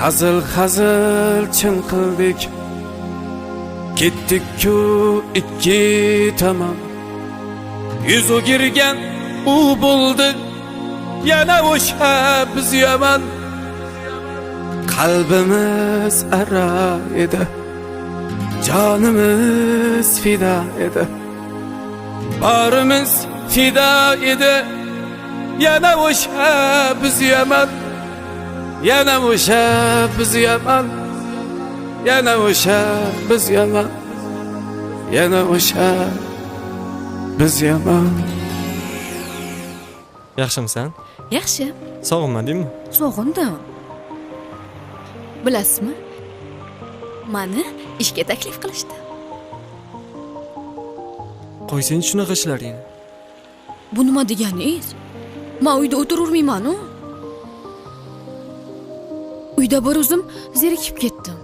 hazil hazil chinqildik ketdik-ku ikki tomon yuz o'girgan u bo'ldi yana o'sha biz yomon qalbimiz ara edi jonimiz fido edi borimiz fido edi yana o'sha biz yomon yana o'sha biz yomon yana o'sha biz yomon yana o'sha biz yomon yaxshimisan? Yaxshi. Sog'inmadingmi sog'indim. Bilasizmi? Mani ishga taklif qilishdi. Qo'ysang shunaqa ishlaringni bu nima deganingiz? Man uyda o'tiravermaymanu uyda bir o'zim zerikib ketdim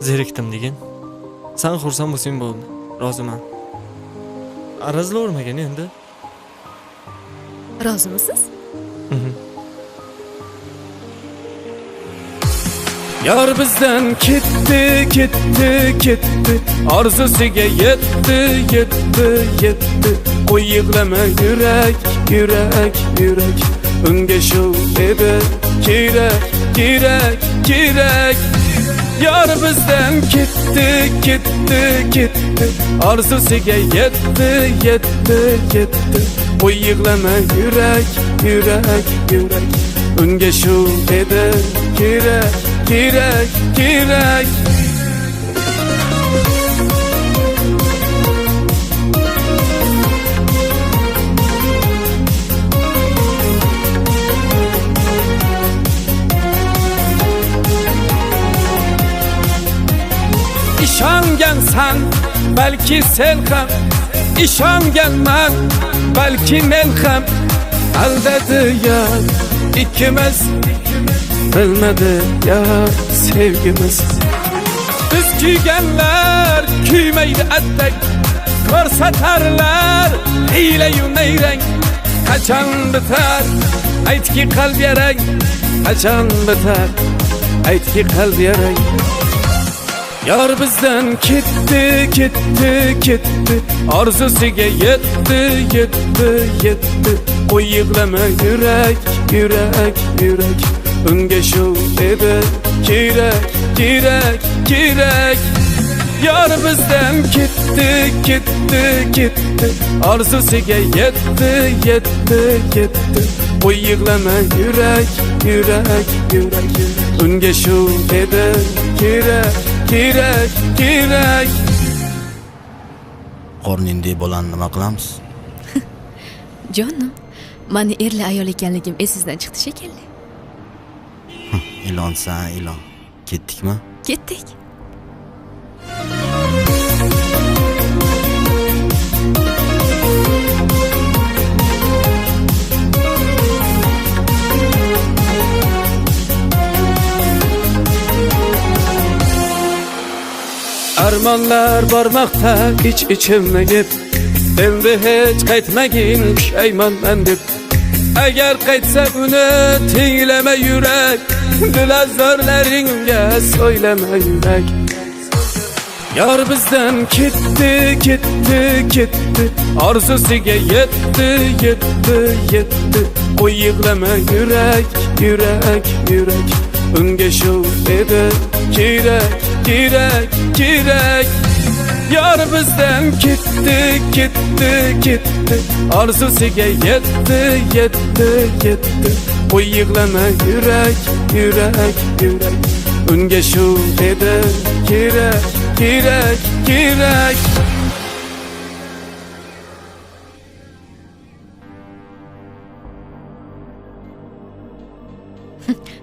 zerikdim degin. San xursand bo'lsang bo'ldi roziman. Arazlavermagin endi. Rozimisiz Yar bizden gitti gitti gitti Arzusiga yetti yetti yetti. Qo'y yig'lama yürek yürek yürek Shu edi kerak kerak kerak Yar bizden gitti gitti gitti. Arzusiga yetti yetti yetti. Qo'y yig'lama yürek yürek yürek. Unga shu edi kerak kerak kerak ishongansan balki sen ham ishonganman balki men ham aldadi yar ikkimiz bilmadi yar sevgimiz. Biz kuyganlar kuymaydi attak ko'rsatarlar hiylayu nayrang qachon bitar aytki qalb yarang qachon bitar aytki qalb yarang Yar bizden gitti gitti gitti Arzusiga yetti yetti yetti. Qo'y yig'lama yürek yürek yürek. Unga shu edi kerak kerak kerak Yar bizden gitti gitti gitti Arzusiga yetti yetti yetti. Qo'y yig'lama yürek yürek yürek. Unga shu edi kerak kerak kerak. Qorningdek bolani nima qilamiz? Jonim mani erli ayol ekanligim esingizdan chiqdi shekilli ilonsan ilon. Ketdikmi? Ketdik Armonlar bormoqda ich ichimni yeb Endi hech qaytmagin pushaymonman deb Agar qaytsa uni tinglama yurak Dilazorlaringga so'ylama yurak Yar bizdan ketdi ketdi ketdi Arzusiga yetti yetti yetti. Qo'y yig'lama yurak yurak yurak Unga shu edi kerak kerak kerak Yar bizdan ketdi ketdi ketdi Arzusiga yetti yetti yetti. Qo'y yig'lama yurak yurak yurak Unga shu edi kerak kerak kerak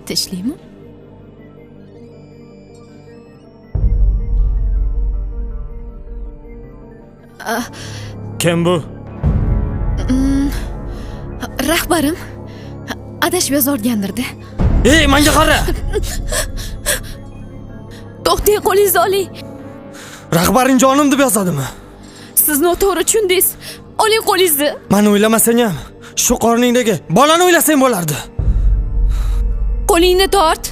tinchlikmi kim bu? Rahbarim adashib yozorgandirda ey manga qara to'xtang qo'lingizni oling rahbaring jonim deb yozadimi siz noto'g'ri tushundingiz oling qo'lingizni mani o'ylamasang ham shu qorningdagi bolani o'ylasang bo'lardi Qo'lingni tort.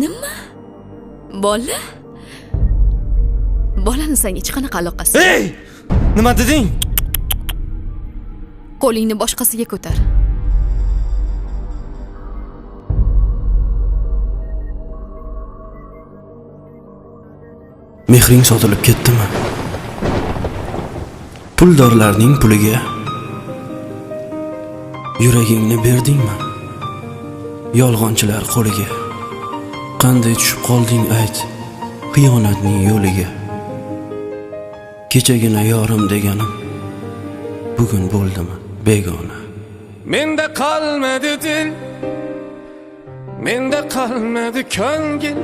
Nima? Bola? Bolani senga hech qanaqa aloqasi. yo'q. ey nima deding Qo'lingni boshqasiga ko'tar. Mehring sotilib ketdimi? Puldorlarning puliga yuragingni berdingmi? Yolg'onchilar qo'liga qanday tushib qolding ayt xiyonatning yo'liga Kechagina yorim deganim bugun bo'ldimi begona Menda qolmadi dil Menda qolmadi ko'ngil